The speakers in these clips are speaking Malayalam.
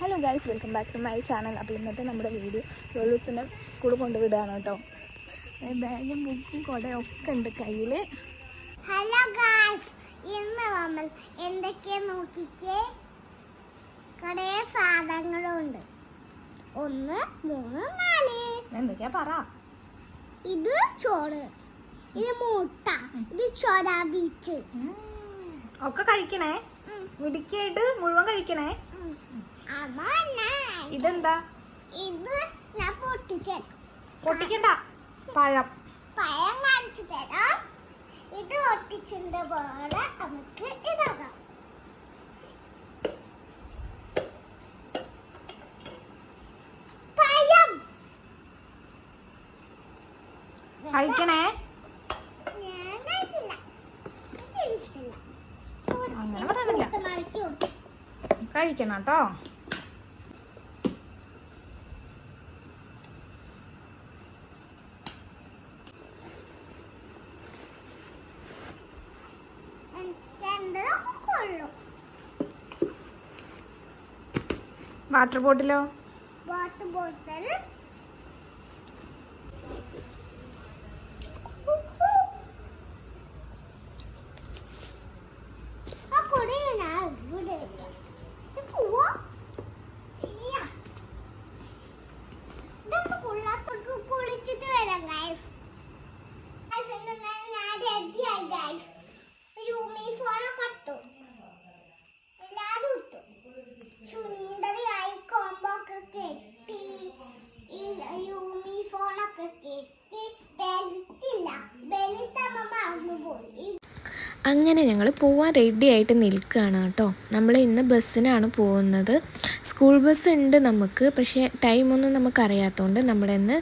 Hello guys welcome back to my channel അപ്പോൾ ഇന്നത്തെ നമ്മുടെ വീഡിയോ ലോലൂസിനെ സ്കൂളിൽ കൊണ്ടുവിടുകയാണ് കേട്ടോ. ബാഗും ബുക്കും കുടയും ഒക്കെ ഉണ്ട് കയ്യിൽ ഹലോ ഗായ്സ് ഇന്ന് നമ്മൾ എന്തൊക്കെ നോക്കിക്കേ? കുറേ സാധനങ്ങളുണ്ട്. ഒന്ന് മൂന്ന് നാല്. എന്തൊക്കെയാ പറ. ഇത് ചോറ് ഇത് മുട്ട ഇത് ചോറ ബീച്ച് ഒക്കെ കഴിക്കണേ? മിടുക്കിയായിട്ട് മുഴുവൻ കഴിക്കണേ? ഇതെന്താ? ഇത് ഞാൻ പൊട്ടിച്ച. പൊട്ടിക്കണ്ട. പഴം. പഴം കാണിച്ചു തരാം. ഇത് ഒട്ടിച്ചിന്റെ പോലെ നമുക്ക് ഇതാകാം പഴം. കഴിക്കണേ ഞാൻ കഴിക്കില്ല. എനിക്കിഷ്ടമില്ല. അങ്ങനെ പറയാനില്ല ഇത് മറിച്ച് കൊടുത്തു. കഴിക്കണം കേട്ടോ വാട്ടർ ബോട്ടിലോ? വാട്ടർ ബോട്ടിൽ ആ കുടി ഞാൻ ഇവിടെ ഇടാം. ഇത് പോവാ? ഇയ്യ. ഇതൊന്ന് കുള്ളാത്തൊക്കെ കുളിച്ചിട്ട് വരാം ഗൈസ് ഞാൻ റെഡിയായി ഗൈസ് അങ്ങനെ ഞങ്ങൾ പോവാൻ റെഡി ആയിട്ട് നിൽക്കുകയാണ് കേട്ടോ. നമ്മൾ ഇന്ന് ബസ്സിനാണ് പോകുന്നത്. സ്കൂൾ ബസ് ഉണ്ട് നമുക്ക് പക്ഷേ ടൈമൊന്നും നമുക്കറിയാത്തതുകൊണ്ട് നമ്മുടെ ഇന്ന്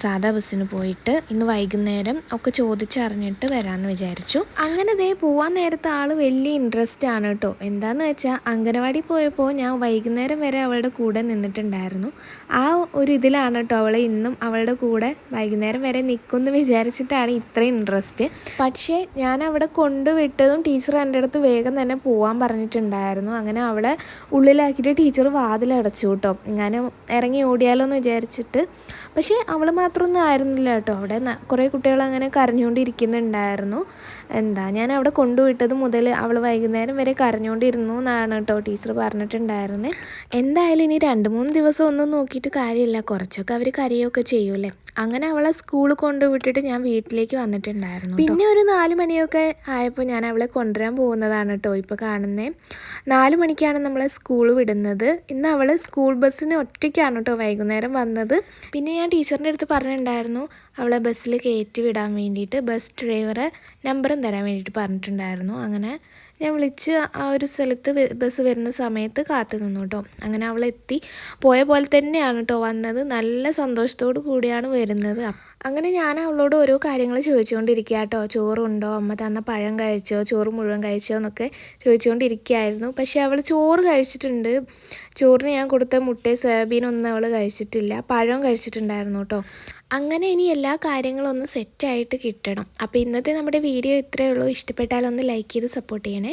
സാധാ ബസ്സിന് പോയിട്ട് ഇന്ന് വൈകുന്നേരം ഒക്കെ ചോദിച്ചറിഞ്ഞിട്ട് വരാമെന്ന് വിചാരിച്ചു. അങ്ങനെ ദേ പോവാൻ നേരത്തെ ആൾ വലിയ ഇൻട്രസ്റ്റ് ആണ് കേട്ടോ എന്താന്ന് വെച്ചാൽ അംഗനവാടി പോയപ്പോൾ ഞാൻ വൈകുന്നേരം വരെ അവളുടെ കൂടെ നിന്നിട്ടുണ്ടായിരുന്നു. ആ ഒരു ഇതിലാണ് കേട്ടോ അവളെ ഇന്നും അവളുടെ കൂടെ വൈകുന്നേരം വരെ നിൽക്കുമെന്ന് വിചാരിച്ചിട്ടാണ് ഇത്രയും ഇൻട്രസ്റ്റ് പക്ഷേ ഞാൻ അവിടെ കൊണ്ടുവിട്ടതും ടീച്ചർ എന്റെ അടുത്ത് വേഗം തന്നെ പോവാൻ പറഞ്ഞിട്ടുണ്ടായിരുന്നു. അങ്ങനെ അവളെ ഉള്ളിലാക്കിയിട്ട് ടീച്ചർ വാതിലടച്ചു കേട്ടോ. ഞാൻ ഇറങ്ങി ഓടിയാലോ എന്ന് വിചാരിച്ചിട്ട്. പക്ഷേ അവൾ മാത്രമൊന്നും ആയിരുന്നില്ല കേട്ടോ. അവിടെ കുറേ കുട്ടികൾ അങ്ങനെ കരഞ്ഞുകൊണ്ടിരിക്കുന്നുണ്ടായിരുന്നു. എന്താ ഞാൻ അവിടെ കൊണ്ടുവിട്ടത് മുതൽ അവൾ വൈകുന്നേരം വരെ കരഞ്ഞുകൊണ്ടിരുന്നു എന്നാണ് കേട്ടോ ടീച്ചർ പറഞ്ഞിട്ടുണ്ടായിരുന്നത് എന്തായാലും ഇനി രണ്ട് മൂന്ന് ദിവസം ഒന്നും നോക്കിയിട്ട് കാര്യമില്ല. കുറച്ചൊക്കെ അവർ കരയൊക്കെ ചെയ്യൂലേ അങ്ങനെ അവളെ സ്കൂളിൽ കൊണ്ടുവിട്ടിട്ട് ഞാൻ വീട്ടിലേക്ക് വന്നിട്ടുണ്ടായിരുന്നു പിന്നെ ഒരു നാല് മണിയൊക്കെ ആയപ്പോൾ ഞാൻ അവളെ കൊണ്ടുവരാൻ പോകുന്നതാണ് കേട്ടോ ഇപ്പോൾ കാണുന്നത്. നാല് മണിക്കാണ് നമ്മളെ സ്കൂൾ വിടുന്നത്. ഇന്ന് അവൾ സ്കൂൾ ബസ്സിന് ഒറ്റയ്ക്കാണ് കേട്ടോ വൈകുന്നേരം വന്നത്. പിന്നെ ഞാൻ ടീച്ചറിന്റെ അടുത്ത് പറഞ്ഞിട്ടുണ്ടായിരുന്നു അവളെ ബസ്സിൽ കയറ്റി വിടാൻ വേണ്ടിയിട്ട് ബസ് ഡ്രൈവറെ നമ്പറും തരാൻ വേണ്ടിയിട്ട് പറഞ്ഞിട്ടുണ്ടായിരുന്നു. അങ്ങനെ ഞാൻ വിളിച്ച് ആ ഒരു സ്ഥലത്ത് ബസ് വരുന്ന സമയത്ത് കാത്തു നിന്നു കേട്ടോ അങ്ങനെ അവൾ എത്തി. പോയ പോലെ തന്നെയാണ് കേട്ടോ വന്നത്. നല്ല സന്തോഷത്തോടു കൂടിയാണ് വരുന്നത്. അങ്ങനെ ഞാൻ അവളോട് ഓരോ കാര്യങ്ങൾ ചോദിച്ചുകൊണ്ടിരിക്കുക കേട്ടോ ചോറുണ്ടോ? അമ്മ തന്ന പഴം കഴിച്ചോ? ചോറ് മുഴുവൻ കഴിച്ചോ? എന്നൊക്കെ ചോദിച്ചുകൊണ്ടിരിക്കുകയായിരുന്നു. പക്ഷേ അവൾ ചോറ് കഴിച്ചിട്ടുണ്ട്. ചോറിന് ഞാൻ കൊടുത്ത മുട്ടയും സോയാബീനൊന്നും അവൾ കഴിച്ചിട്ടില്ല. പഴം കഴിച്ചിട്ടുണ്ടായിരുന്നു കേട്ടോ അങ്ങനെ ഇനി എല്ലാ കാര്യങ്ങളും ഒന്ന് സെറ്റായിട്ട് കിട്ടണം. അപ്പോൾ ഇന്നത്തെ നമ്മുടെ വീഡിയോ ഇത്രയേ ഉള്ളൂ. ഇഷ്ടപ്പെട്ടാൽ ഒന്ന് ലൈക്ക് ചെയ്ത് സപ്പോർട്ട് ചെയ്യണേ.